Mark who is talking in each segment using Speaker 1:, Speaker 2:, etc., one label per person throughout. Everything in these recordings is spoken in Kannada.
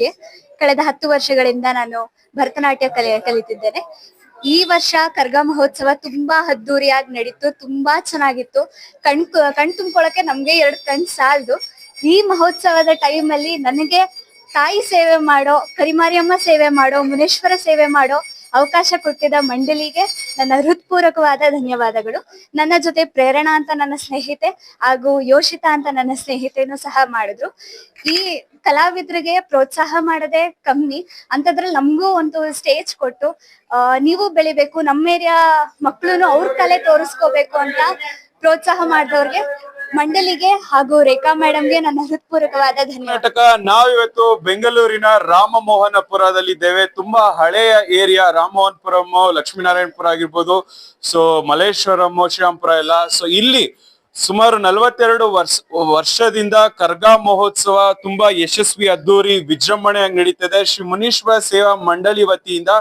Speaker 1: ಮೀನಾಕ್ಷಿ ಕಳೆದ ಹತ್ತು ವರ್ಷಗಳಿಂದ ನಾನು ಭರತನಾಟ್ಯ ಕಲೆ, ಕಲಿತಿದ್ದೇನೆ. ಈ ವರ್ಷ ಕರ್ಗ ಮಹೋತ್ಸವ ತುಂಬಾ ಅದ್ದೂರಿಯಾಗಿ ನಡೀತು, ತುಂಬಾ ಚೆನ್ನಾಗಿತ್ತು. ಕಣ್ ಕಣ್ ತುಂಬ್ಕೊಳಕ್ಕೆ ನಮ್ಗೆ ಎರಡು ಕಣ್ ಸಾಲದು. ಈ ಮಹೋತ್ಸವದ ಟೈಮ್ ಅಲ್ಲಿ ನನಗೆ ತಾಯಿ ಸೇವೆ ಮಾಡೋ, ಕರಿಮಾರಿಯಮ್ಮ ಸೇವೆ ಮಾಡೋ, ಮುನೇಶ್ವರ ಸೇವೆ ಮಾಡೋ ಅವಕಾಶ ಕೊಟ್ಟಿದ ಮಂಡಳಿಗೆ ನನ್ನ ಹೃತ್ಪೂರ್ವಕವಾದ ಧನ್ಯವಾದಗಳು. ನನ್ನ ಜೊತೆ ಪ್ರೇರಣಾ ಅಂತ ನನ್ನ ಸ್ನೇಹಿತೆ ಹಾಗೂ ಯೋಷಿತಾ ಅಂತ ನನ್ನ ಸ್ನೇಹಿತೆನೂ ಸಹ ಮಾಡಿದ್ರು. ಈ ಕಲಾವಿದರಿಗೆ ಪ್ರೋತ್ಸಾಹ ಮಾಡದೆ ಕಮ್ಮಿ, ಅಂತದ್ರಲ್ಲಿ ನಮಗೂ ಒಂದು ಸ್ಟೇಜ್ ಕೊಟ್ಟು ನೀವು ಬೆಳಿಬೇಕು, ನಮ್ಮ ಏರಿಯಾ ಮಕ್ಕಳು ಅವ್ರ ಕಲೆ ತೋರಿಸ್ಕೋಬೇಕು ಅಂತ ಪ್ರೋತ್ಸಾಹ ಮಾಡಿದವ್ರಿಗೆ ಮಂಡಳಿಗೆ ಹಾಗೂ ರೇಖಾ ಮೇಡಮ್ಗೆ ನನ್ನ ಹೃತ್ಪೂರ್ವಕವಾದ ಧನ್ಯವಾದ.
Speaker 2: ಕರ್ನಾಟಕ ನಾವಿವತ್ತು ಬೆಂಗಳೂರಿನ ರಾಮಮೋಹನಪುರದಲ್ಲಿದ್ದೇವೆ. ತುಂಬಾ ಹಳೆಯ ಏರಿಯಾ, ರಾಮಮೋಹನಪುರಂ, ಲಕ್ಷ್ಮೀನಾರಾಯಣಪುರ ಆಗಿರ್ಬೋದು, ಸೊ ಮಲ್ಲೇಶ್ವರಂ ಶ್ರೀರಾಮ್ಪುರ ಎಲ್ಲ. ಸೊ ಇಲ್ಲಿ ಸುಮಾರು ನಲವತ್ತೆರಡು ವರ್ಷ, ವರ್ಷದಿಂದ ಕರ್ಗಾ ಮಹೋತ್ಸವ ತುಂಬಾ ಯಶಸ್ವಿ ಅದ್ದೂರಿ ವಿಜೃಂಭಣೆಯಾಗಿ ನಡೀತದೆ. ಶ್ರೀ ಮುನೀಶ್ವರ ಸೇವಾ ಮಂಡಳಿ ವತಿಯಿಂದ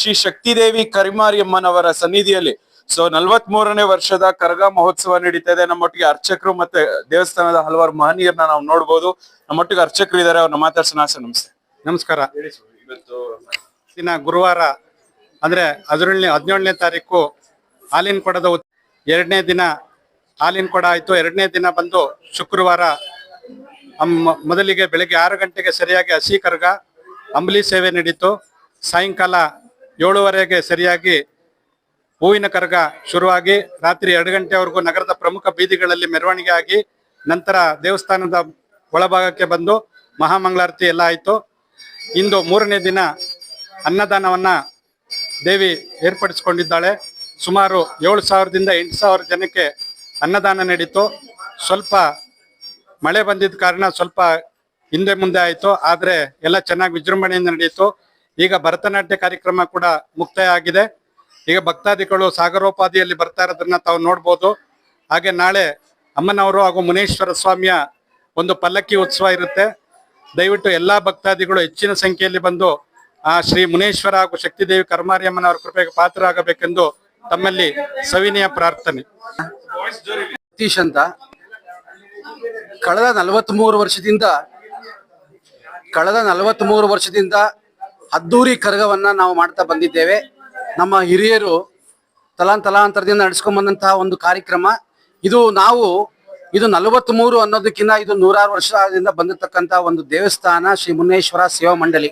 Speaker 2: ಶ್ರೀ ಶಕ್ತಿದೇವಿ ಕರಿಮಾರಿಯಮ್ಮನವರ ಸನ್ನಿಧಿಯಲ್ಲಿ ಸೊ ನಲ್ವತ್ ಮೂರನೇ ವರ್ಷದ ಕರಗ ಮಹೋತ್ಸವ ನಡೀತಾ ಇದೆ. ನಮ್ಮೊಟ್ಟಿಗೆ ಅರ್ಚಕರು ಮತ್ತೆ ದೇವಸ್ಥಾನದ ಹಲವಾರು ಮಹನೀಯರನ್ನ ನಾವು ನೋಡ್ಬೋದು. ನಮ್ಮೊಟ್ಟಿಗೆ ಅರ್ಚಕರು ಇದಾರೆ ಅವ್ರನ್ನ ಮಾತಾಡ್ಸೋಣ. ಸರ್ ನಮಸ್ತೆ.
Speaker 3: ನಮಸ್ಕಾರ.
Speaker 2: ಇವತ್ತು
Speaker 3: ದಿನ ಗುರುವಾರ ಅಂದ್ರೆ ಹದಿನೇಳನೇ ಹದಿನೇಳನೇ ತಾರೀಕು ಹಾಲಿನ ಕೊಡದ ಎರಡನೇ ದಿನ ಹಾಲಿನ ಕೊಡ ಆಯ್ತು. ಎರಡನೇ ದಿನ ಬಂದು ಶುಕ್ರವಾರ ಮೊದಲಿಗೆ ಬೆಳಿಗ್ಗೆ ಆರು ಗಂಟೆಗೆ ಸರಿಯಾಗಿ ಹಸಿ ಕರ್ಗ ಅಂಬಲಿ ಸೇವೆ ನಡೀತು. ಸಾಯಂಕಾಲ ಏಳುವರೆಗೆ ಸರಿಯಾಗಿ ಹೂವಿನ ಕರಗ ಶುರುವಾಗಿ ರಾತ್ರಿ ಎರಡು ಗಂಟೆವರೆಗೂ ನಗರದ ಪ್ರಮುಖ ಬೀದಿಗಳಲ್ಲಿ ಮೆರವಣಿಗೆ ಆಗಿ ನಂತರ ದೇವಸ್ಥಾನದ ಒಳಭಾಗಕ್ಕೆ ಬಂದು ಮಹಾಮಂಗಳಾರತಿ ಎಲ್ಲ ಆಯಿತು. ಇಂದು ಮೂರನೇ ದಿನ ಅನ್ನದಾನವನ್ನು ದೇವಿ ಏರ್ಪಡಿಸಿಕೊಂಡಿದ್ದಾಳೆ. ಸುಮಾರು ಏಳು ಸಾವಿರದಿಂದ ಎಂಟು ಸಾವಿರ ಜನಕ್ಕೆ ಅನ್ನದಾನ ನಡೀತು ಸ್ವಲ್ಪ ಮಳೆ ಬಂದಿದ್ದ ಕಾರಣ ಸ್ವಲ್ಪ ಹಿಂದೆ ಮುಂದೆ ಆಯಿತು. ಆದರೆ ಎಲ್ಲ ಚೆನ್ನಾಗಿ ವಿಜೃಂಭಣೆಯಿಂದ ನಡೆಯಿತು. ಈಗ ಭರತನಾಟ್ಯ ಕಾರ್ಯಕ್ರಮ ಕೂಡ ಮುಕ್ತಾಯ ಆಗಿದೆ. ಈಗ ಭಕ್ತಾದಿಗಳು ಸಾಗರೋಪಾದಿಯಲ್ಲಿ ಬರ್ತಾ ಇರೋದನ್ನ ತಾವು ನೋಡ್ಬೋದು. ಹಾಗೆ ನಾಳೆ ಅಮ್ಮನವರು ಹಾಗೂ ಮುನೇಶ್ವರ ಸ್ವಾಮಿಯ ಒಂದು ಪಲ್ಲಕ್ಕಿ ಉತ್ಸವ ಇರುತ್ತೆ. ದಯವಿಟ್ಟು ಎಲ್ಲಾ ಭಕ್ತಾದಿಗಳು ಹೆಚ್ಚಿನ ಸಂಖ್ಯೆಯಲ್ಲಿ ಬಂದು ಆ ಶ್ರೀ ಮುನೇಶ್ವರ ಹಾಗೂ ಶಕ್ತಿದೇವಿ ಕರ್ಮಾರಿಯಮ್ಮನವರ ಕೃಪೆಗೆ ಪಾತ್ರರಾಗಬೇಕೆಂದು ತಮ್ಮಲ್ಲಿ ಸವಿನಯ ಪ್ರಾರ್ಥನೆ.
Speaker 4: ಸತೀಶ್ ಅಂತ. ಕಳೆದ ನಲವತ್ಮೂರು ವರ್ಷದಿಂದ, ಕಳೆದ ನಲವತ್ಮೂರು ವರ್ಷದಿಂದ ಅದ್ದೂರಿ ಕರಗವನ್ನ ನಾವು ಮಾಡ್ತಾ ಬಂದಿದ್ದೇವೆ. ನಮ್ಮ ಹಿರಿಯರು ತಲಾಂತಲಾಂತರದಿಂದ ನಡೆಸ್ಕೊಂಡ್ ಬಂದಂತಹ ಒಂದು ಕಾರ್ಯಕ್ರಮ. ಇದು ನಾವು ಇದು ನಲವತ್ಮೂರು ಅನ್ನೋದಕ್ಕಿಂತ ಇದು ನೂರಾರು ವರ್ಷದಿಂದ ಬಂದಿರತಕ್ಕಂತ ಒಂದು ದೇವಸ್ಥಾನ ಶ್ರೀ ಮುನ್ನೇಶ್ವರ ಸೇವಾ ಮಂಡಳಿ.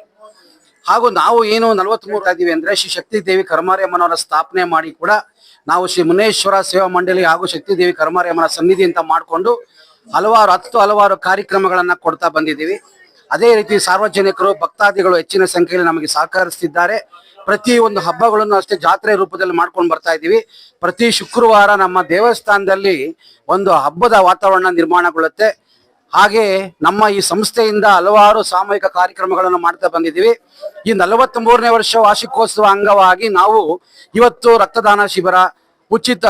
Speaker 4: ಹಾಗೂ ನಾವು ಏನು ನಲವತ್ಮೂರು ಇದೀವಿ ಅಂದ್ರೆ ಶ್ರೀ ಶಕ್ತಿ ದೇವಿ ಕರ್ಮಾರ್ಯಮ್ಮನವರ ಸ್ಥಾಪನೆ ಮಾಡಿ ಕೂಡ ನಾವು ಶ್ರೀ ಮುನ್ನೇಶ್ವರ ಸೇವಾ ಮಂಡಳಿ ಹಾಗೂ ಶಕ್ತಿ ದೇವಿ ಕರ್ಮಾರ್ಯಮ್ಮನ ಸನ್ನಿಧಿ ಅಂತ ಮಾಡಿಕೊಂಡು ಹಲವಾರು ಹತ್ತು ಹಲವಾರು ಕಾರ್ಯಕ್ರಮಗಳನ್ನ ಕೊಡ್ತಾ ಬಂದಿದ್ದೀವಿ. ಅದೇ ರೀತಿ ಸಾರ್ವಜನಿಕರು, ಭಕ್ತಾದಿಗಳು ಹೆಚ್ಚಿನ ಸಂಖ್ಯೆಯಲ್ಲಿ ನಮಗೆ ಸಹಕರಿಸ್ತಿದ್ದಾರೆ. ಪ್ರತಿ ಒಂದು ಹಬ್ಬಗಳನ್ನು ಅಷ್ಟೇ ಜಾತ್ರೆ ರೂಪದಲ್ಲಿ ಮಾಡ್ಕೊಂಡು ಬರ್ತಾ ಇದ್ದೀವಿ. ಪ್ರತಿ ಶುಕ್ರವಾರ ನಮ್ಮ ದೇವಸ್ಥಾನದಲ್ಲಿ ಒಂದು ಹಬ್ಬದ ವಾತಾವರಣ ನಿರ್ಮಾಣಗೊಳ್ಳುತ್ತೆ. ಹಾಗೆ ನಮ್ಮ ಈ ಸಂಸ್ಥೆಯಿಂದ ಹಲವಾರು ಸಾಮೂಹಿಕ ಕಾರ್ಯಕ್ರಮಗಳನ್ನು ಮಾಡ್ತಾ ಬಂದಿದ್ದೀವಿ. ಈ ನಲವತ್ತ್ ಮೂರನೇ ವರ್ಷ ವಾರ್ಷಿಕೋತ್ಸವ ಅಂಗವಾಗಿ ನಾವು ಇವತ್ತು ರಕ್ತದಾನ ಶಿಬಿರ, ಉಚಿತ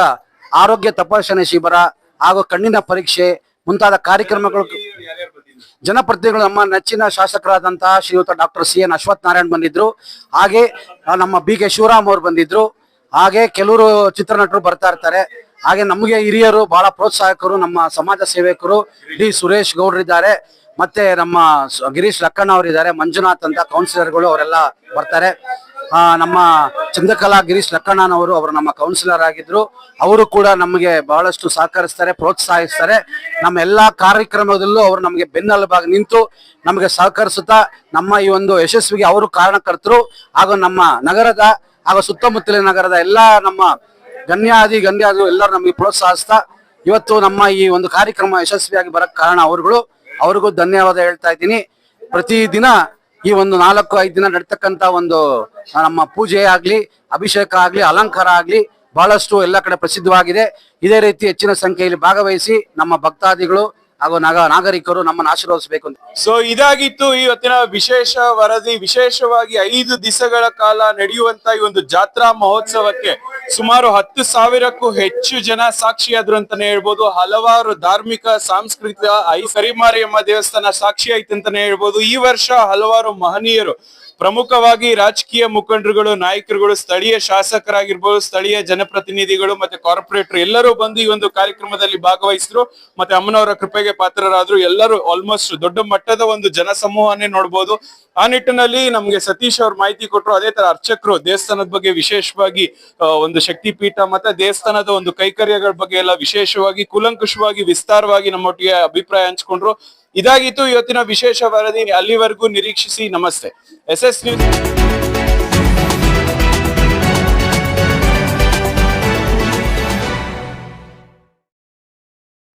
Speaker 4: ಆರೋಗ್ಯ ತಪಾಸಣೆ ಶಿಬಿರ ಹಾಗೂ ಕಣ್ಣಿನ ಪರೀಕ್ಷೆ ಮುಂತಾದ ಕಾರ್ಯಕ್ರಮಗಳು ಜನಪ್ರತಿನಿಧಿಗಳು ನಮ್ಮ ನೆಚ್ಚಿನ ಶಾಸಕರಾದಂತಹ Shriyut doctor C N Ashwath Narayan ಬಂದಿದ್ರು. ಹಾಗೆ ನಮ್ಮ ಬಿ ಕೆ ಶಿವರಾಮ್ ಅವರು ಬಂದಿದ್ರು. ಹಾಗೆ ಕೆಲವರು ಚಿತ್ರನಟರು ಬರ್ತಾ ಇರ್ತಾರೆ. ಹಾಗೆ ನಮಗೆ ಹಿರಿಯರು ಬಹಳ ಪ್ರೋತ್ಸಾಹಕರು, ನಮ್ಮ ಸಮಾಜ ಸೇವಕರು ಡಿ ಸುರೇಶ್ ಗೌಡ್ರಿದ್ದಾರೆ ಮತ್ತೆ ನಮ್ಮ ಗಿರೀಶ್ ಲಕ್ಕಣ್ಣ ಅವರಿದ್ದಾರೆ. ಮಂಜುನಾಥ್ ಅಂತ ಕೌನ್ಸಿಲರ್ಗಳು ಅವರೆಲ್ಲ ಬರ್ತಾರೆ. ನಮ್ಮ ಚಂದ್ರಕಲಾ ಗಿರೀಶ್ ಲಕ್ಕಣ್ಣನವರು ಅವರು ನಮ್ಮ ಕೌನ್ಸಿಲರ್ ಆಗಿದ್ರು. ಅವರು ಕೂಡ ನಮಗೆ ಬಹಳಷ್ಟು ಸಹಕರಿಸ್ತಾರೆ, ಪ್ರೋತ್ಸಾಹಿಸ್ತಾರೆ. ನಮ್ಮ ಎಲ್ಲಾ ಕಾರ್ಯಕ್ರಮದಲ್ಲೂ ಅವರು ನಮಗೆ ಬೆನ್ನೆಲುಬಾಗಿ ನಿಂತು ನಮಗೆ ಸಹಕರಿಸುತ್ತಾ ನಮ್ಮ ಈ ಒಂದು ಯಶಸ್ವಿಗೆ ಅವರು ಕಾರಣಕರ್ತರು. ಹಾಗೂ ನಮ್ಮ ನಗರದ ಹಾಗೂ ಸುತ್ತಮುತ್ತಲಿನ ನಗರದ ಎಲ್ಲಾ ನಮ್ಮ ಗಣ್ಯಾದಿ ಗಣ್ಯಾದಿ ಎಲ್ಲರೂ ನಮಗೆ ಪ್ರೋತ್ಸಾಹಿಸ್ತಾ ಇವತ್ತು ನಮ್ಮ ಈ ಒಂದು ಕಾರ್ಯಕ್ರಮ ಯಶಸ್ವಿಯಾಗಿ ಬರಕ್ಕೆ ಕಾರಣ ಅವರುಗಳು. ಅವ್ರಿಗೂ ಧನ್ಯವಾದ ಹೇಳ್ತಾ ಇದ್ದೀನಿ. ಪ್ರತಿದಿನ ಈ ಒಂದು ನಾಲ್ಕು, ಐದು ದಿನ ನಡ್ತಕ್ಕಂತ ಒಂದು ನಮ್ಮ ಪೂಜೆ ಆಗ್ಲಿ, ಅಭಿಷೇಕ ಆಗ್ಲಿ, ಅಲಂಕಾರ ಆಗ್ಲಿ ಬಹಳಷ್ಟು ಎಲ್ಲ ಕಡೆ ಪ್ರಸಿದ್ಧವಾಗಿದೆ. ಇದೇ ರೀತಿ ಹೆಚ್ಚಿನ ಸಂಖ್ಯೆಯಲ್ಲಿ ಭಾಗವಹಿಸಿ ನಮ್ಮ ಭಕ್ತಾದಿಗಳು ಹಾಗೂ ನಾಗ, ನಾಗರಿಕರು ನಮ್ಮನ್ನು ಆಶೀರ್ವದಿಸಬೇಕು ಅಂತ.
Speaker 2: ಸೊ ಇದಾಗಿತ್ತು ಇವತ್ತಿನ ವಿಶೇಷ ವರದಿ. ವಿಶೇಷವಾಗಿ ಐದು ದಿವಸಗಳ ಕಾಲ ನಡೆಯುವಂತ ಈ ಒಂದು ಜಾತ್ರಾ ಮಹೋತ್ಸವಕ್ಕೆ. ಸುಮಾರು ಹತ್ತು ಸಾವಿರಕ್ಕೂ ಹೆಚ್ಚು ಜನ ಸಾಕ್ಷಿಯಾದ್ರು ಅಂತಾನೆ ಹೇಳ್ಬೋದು. ಹಲವಾರು ಧಾರ್ಮಿಕ, ಸಾಂಸ್ಕೃತಿಕ, ಐ ಸರಿಮಾರಿಯಮ್ಮ ದೇವಸ್ಥಾನ ಸಾಕ್ಷಿ ಆಯ್ತು ಅಂತಾನೆ ಹೇಳ್ಬೋದು. ಈ ವರ್ಷ ಹಲವಾರು ಮಹನೀಯರು ಪ್ರಮುಖವಾಗಿ ರಾಜಕೀಯ ಮುಖಂಡರುಗಳು, ನಾಯಕರುಗಳು, ಸ್ಥಳೀಯ ಶಾಸಕರಾಗಿರ್ಬೋದು, ಸ್ಥಳೀಯ ಜನಪ್ರತಿನಿಧಿಗಳು ಮತ್ತೆ ಕಾರ್ಪೊರೇಟರ್ ಎಲ್ಲರೂ ಬಂದು ಈ ಒಂದು ಕಾರ್ಯಕ್ರಮದಲ್ಲಿ ಭಾಗವಹಿಸಿದ್ರು. ಮತ್ತೆ ಅಮ್ಮನವರ ಕೃಪೆಗೆ ಪಾತ್ರರಾದ್ರು. ಎಲ್ಲರೂ ಆಲ್ಮೋಸ್ಟ್ ದೊಡ್ಡ ಮಟ್ಟದ ಒಂದು ಜನಸಮೂಹನೇ ನೋಡ್ಬೋದು. ಆ ನಿಟ್ಟಿನಲ್ಲಿ ನಮ್ಗೆ ಸತೀಶ್ ಅವ್ರ ಮಾಹಿತಿ ಕೊಟ್ಟರು ಅದೇ ತರ ಅರ್ಚಕರು, ದೇವಸ್ಥಾನದ ಬಗ್ಗೆ ವಿಶೇಷವಾಗಿ ಒಂದು ಒಂದು ಶಕ್ತಿಪೀಠ ಮತ್ತೆ ದೇವಸ್ಥಾನದ ಒಂದು ಕೈಕರ್ಯಗಳ ಬಗ್ಗೆ ಎಲ್ಲ ವಿಶೇಷವಾಗಿ, ಕೂಲಂಕುಷವಾಗಿ, ವಿಸ್ತಾರವಾಗಿ ನಮ್ಮೊಟ್ಟಿಗೆ ಅಭಿಪ್ರಾಯ ಹಂಚ್ಕೊಂಡ್ರು. ಇದಾಗಿತ್ತು ಇವತ್ತಿನ ವಿಶೇಷ ವರದಿ. ಅಲ್ಲಿವರೆಗೂ ನಿರೀಕ್ಷಿಸಿ. ನಮಸ್ತೆ. S S news.